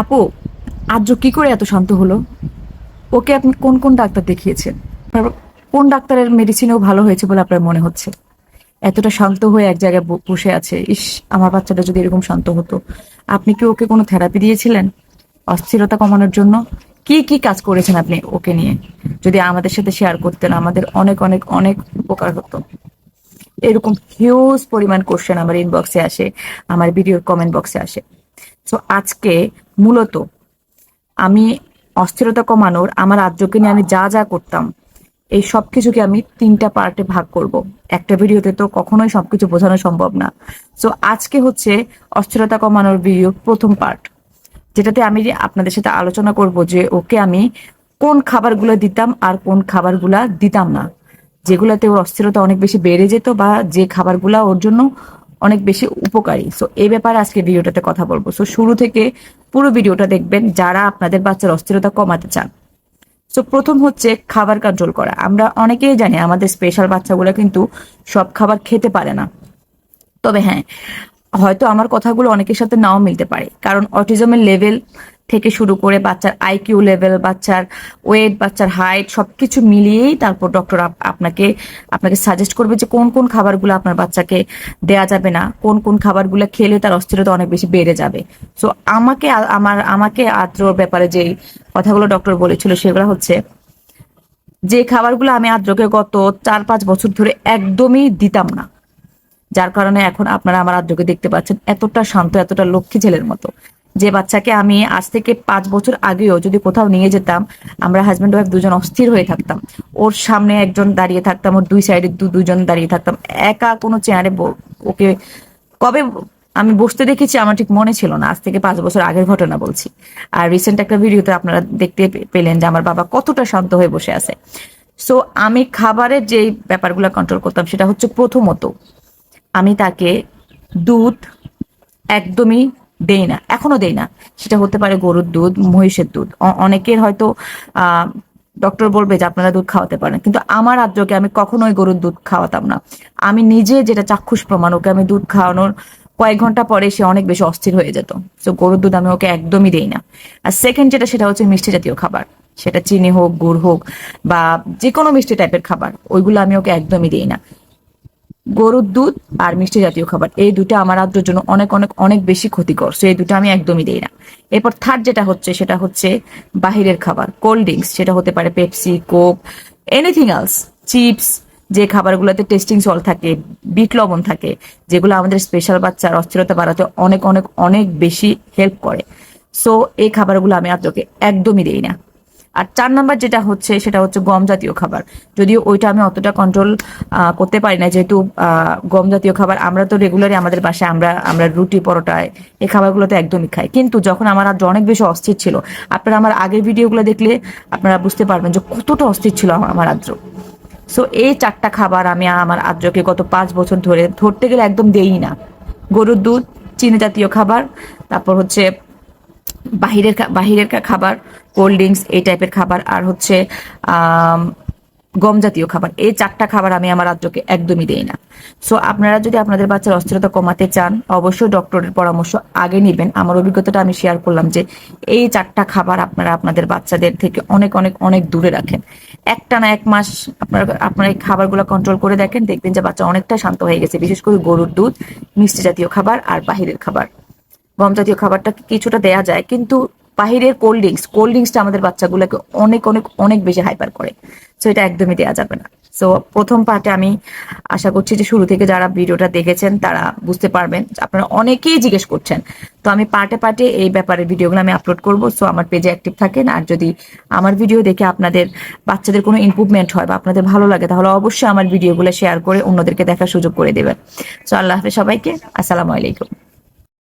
আপু আর্য কি করে এত শান্ত হলো? ওকে আপনি কোন কোন ডাক্তার দেখিয়েছেন? কোন ডাক্তারের মেডিসিনেও ভালো হয়েছে বলে আপনার মনে হচ্ছে? এতটা শান্ত হয়ে এক জায়গায় বসে আছে, ইস, আমার বাচ্চাটা যদি এরকম শান্ত হতো, আপনি কি ওকে কোনো থেরাপি দিয়েছিলেন? অস্থিরতা কমানোর জন্য? কি কি কাজ করেছেন আপনি ওকে নিয়ে? যদি আমাদের সাথে শেয়ার করতেন, আমাদের অনেক অনেক অনেক উপকার হতো। এরকম হিউজ পরিমাণ কোশ্চেন আমার ইনবক্সে আসে, আমার ভিডিওর কমেন্ট বক্সে আসে। সো আজকে মূলত আমি অস্থিরতা কমানোর, আমার আর্যকে নিয়ে আমি যা যা করতাম, এই সব কিছুকে আমি তিনটা পার্টে ভাগ করব। একটা ভিডিওতে তো কখনোই সবকিছু বোঝানো সম্ভব না। সো আজকে হচ্ছে অস্থিরতা কমানোর ভিডিও প্রথম পার্ট, যেটাতে আমি আপনাদের সাথে আলোচনা করব যে ওকে আমি কোন খাবারগুলো দিতাম আর কোন খাবারগুলা দিতাম না, যেগুলাতে ওর অস্থিরতা অনেক বেশি বেড়ে যেত বা যে খাবারগুলা ওর জন্য অনেক বেশি উপকারী। সো এ ব্যাপারে আজকে ভিডিওটাতে কথা বলব। সো শুরু থেকে পুরো ভিডিওটা দেখবেন যারা আপনাদের বাচ্চার অস্থিরতা কমাতে চান। সো প্রথম হচ্ছে খাবার কন্ট্রোল করা। আমরা অনেকেই জানি আমাদের স্পেশাল বাচ্চাগুলো কিন্তু সব খাবার খেতে পারে না। তবে হ্যাঁ হয়তো আমার কথাগুলো অনেকের সাথে নাও মিলতে পারে। কারণ অটিজমের লেভেল থেকে শুরু করে বাচ্চার আইকিউ লেভেল বাচ্চার ওয়েট বাচ্চার হাইট সবকিছু মিলিয়েই তারপর ডক্টর আপনাকে আপনাকে সাজেস্ট করবে যে কোন কোন খাবারগুলো আপনার বাচ্চাকে দেয়া যাবে না, কোন কোন খাবারগুলো খেলে তার অস্থিরতা অনেক বেশি বেড়ে যাবে। সো আমাকে আমার, আমাকে আদ্রর ব্যাপারে যেই কথাগুলো ডক্টর বলেছিল সেগুলো হচ্ছে, যে খাবারগুলো আমি আদ্রকে গত চার, পাঁচ বছর ধরে একদমই দিতাম না, যার কারণে এখন আপনারা আমার আদ্রকে দেখতে পাচ্ছেন, এতটা শান্ত, এতটা লক্ষ্মী ছেলের মতো। যে বাচ্চাকে আমি আজ থেকে পাঁচ বছর আগেও যদি কোথাও নিয়ে যেতাম, আমরা হাজব্যান্ড ওয়াইফ দুজন অস্থির হয়ে থাকতাম। ওর সামনে একজন দাঁড়িয়ে থাকতাম, ওর দুই সাইডে দু, দুজন দাঁড়িয়ে থাকতাম। একা কোনো চেয়ারে ওকে, কবে আমি বসতে দেখেছি আমার ঠিক মনে ছিল না। আজ থেকে পাঁচ বছর আগের ঘটনা বলছি। আর রিসেন্ট একটা ভিডিওতে আপনারা দেখতে পেলেন যে আমার বাবা কতটা শান্ত হয়ে বসে আছে। সো আমি খাবারের যেই ব্যাপারগুলো কন্ট্রোল করতাম সেটা হচ্ছে প্রথমত, আমি তাকে দুধ একদমই দেই না, এখনও দেই না। সেটা হতে পারে গরুর দুধ, মহিষের দুধ। অনেকের হয়তো ডক্টর বলবে যে আপনারা দুধ খাওয়াতে পারেন। কিন্তু আমার আদ্যকে আমি কখনোই গরুর দুধ খাওয়াতাম না। আমি নিজে যেটা চাক্ষুষ প্রমাণ, ওকে আমি দুধ খাওয়ানোর কয়েক ঘণ্টা পরে সে অনেক বেশি অস্থির হয়ে যেত। তো গরুর দুধ আমি ওকে একদমই দেই না। আর সেকেন্ড যেটা, সেটা হচ্ছে মিষ্টি জাতীয় খাবার। সেটা চিনি হোক, গুড় হোক বা যে কোনো মিষ্টি টাইপের খাবার, ওইগুলো আমি ওকে একদমই দিই না। গরুর দুধ আর মিষ্টি জাতীয় খাবার। এই দুটো আমার আদ্যর জন্য অনেক অনেক অনেক বেশি ক্ষতিকর। সো এই দুটো আমি একদমই দিই না। এরপর থার্ড যেটা হচ্ছে, সেটা হচ্ছে বাহিরের খাবার। কোল্ড ড্রিঙ্কস সেটা হতে পারে Pepsi Coke anything else chips যে খাবারগুলোতে টেস্টিং সল থাকে, বিট লবণ থাকে, যেগুলো আমাদের স্পেশাল বাচ্চার অস্থিরতা বাড়াতে অনেক অনেক অনেক বেশি হেল্প করে। সো এই খাবারগুলো আমি আদ্যকে একদমই দিই না। আর চার নাম্বার যেটা হচ্ছে, সেটা হচ্ছে গম জাতীয় খাবার। যদিও ওইটা আমি অতটা কন্ট্রোল করতে পারি না। যেহেতু গম জাতীয় খাবার আমরা তো রেগুলারই আমাদের বাসায় আমরা আমরা রুটি, পরোটায় এই খাবারগুলো তো একদমই খাই। কিন্তু যখন আমার আদ্র অনেক বেশি অস্থির ছিল, আপনারা আমার আগের ভিডিওগুলো দেখলে আপনারা বুঝতে পারবেন যে কতটা অস্থির ছিল আমার আদ্র। সো এই চারটা খাবার আমি আমার আদ্রকে গত পাঁচ বছর ধরে ধরতে গেলে একদম দেই না। গরুর দুধ, চিনি জাতীয় খাবার, তারপর হচ্ছে বাহিরের বাহিরের খাবার কোল্ড ড্রিঙ্কস এই টাইপের খাবার, আর হচ্ছে গম জাতীয় খাবার। এই চারটা খাবার আমি আমার রাজ্যকে একদমই দেই না। সো আপনারা যদি আপনাদের বাচ্চার অস্থিরতা কমাতে চান, অবশ্যই ডক্টরের পরামর্শ আগে নেবেন। আমার অভিজ্ঞতাটা আমি শেয়ার করলাম যে, এই চারটা খাবার আপনারা আপনাদের বাচ্চাদের থেকে অনেক অনেক অনেক দূরে রাখেন। একটা না এক মাস আপনারা আপনারা এই খাবারগুলো কন্ট্রোল করে দেখেন, দেখবেন যে বাচ্চা অনেকটা শান্ত হয়ে গেছে। বিশেষ করে গরুর দুধ, মিষ্টি জাতীয় খাবার, আর বাহিরের খাবার। গম জাতীয় খাবারটা কিছুটা দেয়া যায়, কিন্তু বাহিরের কোল্ড ড্রিঙ্কস কোল্ড ড্রিঙ্কসটা আমাদের বাচ্চাগুলোকে অনেক অনেক অনেক বেশি হাইপার করে। সো এটা একদমই দেওয়া যাবে না। সো প্রথম পার্টে আমি আশা করছি যে শুরু থেকে যারা ভিডিওটা দেখেছেন, তারা বুঝতে পারবেন আপনারা অনেকেই জিজ্ঞেস করছেন। তো, আমি পার্টে পার্টে এই ব্যাপারে ভিডিওগুলো আমি আপলোড করব। সো আমার পেজে অ্যাক্টিভ থাকেন। আর যদি আমার ভিডিও দেখে আপনাদের বাচ্চাদের কোনো ইম্প্রুভমেন্ট হয় বা আপনাদের ভালো লাগে, তাহলে অবশ্যই আমার ভিডিওগুলো শেয়ার করে অন্যদেরকে দেখার সুযোগ করে দেবেন। সো আল্লাহ হাফেজ সবাইকে। আসসালামু আলাইকুম।